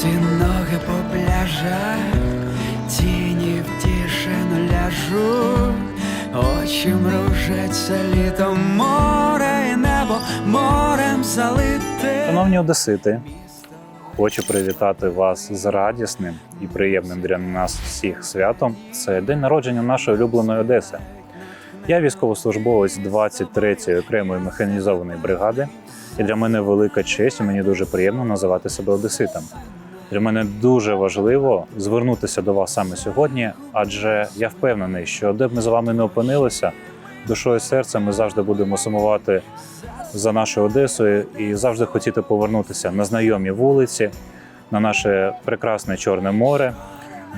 Босі ноги по пляжах, тіні втішено ляжуть, очі мружаться літом море і небо морем залите. Шановні одесити, хочу привітати вас з радісним і приємним для нас всіх святом. Це день народження нашої улюбленої Одеси. Я військовослужбовець 23-ї окремої механізованої бригади, і для мене велика честь, і мені дуже приємно називати себе одеситом. Для мене дуже важливо звернутися до вас саме сьогодні, адже я впевнений, що де б ми з вами не опинилися, душою і серцем ми завжди будемо сумувати за нашою Одесою і завжди хотіти повернутися на знайомі вулиці, на наше прекрасне Чорне море,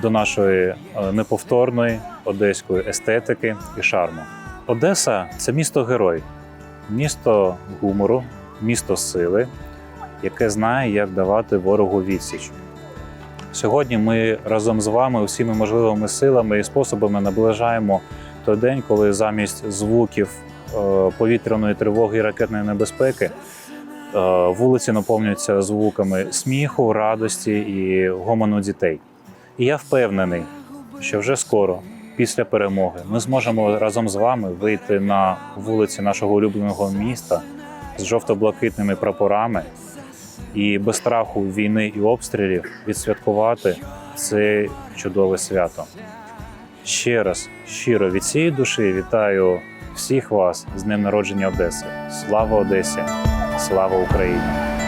до нашої е, неповторної одеської естетики і шарму. Одеса це місто герой, місто гумору, місто сили, яке знає, як давати ворогу відсіч. Сьогодні ми разом з вами усіма можливими силами і способами наближаємо той день, коли замість звуків е, повітряної тривоги і ракетної небезпеки е, вулиці наповнюються звуками сміху, радості і гомону дітей. І я впевнений, що вже скоро, після перемоги, ми зможемо разом з вами вийти на вулиці нашого улюбленого міста з жовто-блакитними прапорами і без страху війни і обстрілів відсвяткувати це чудове свято. Ще раз щиро від цієї душі вітаю всіх вас з Днем народження Одеси. Слава Одесі! Слава Україні!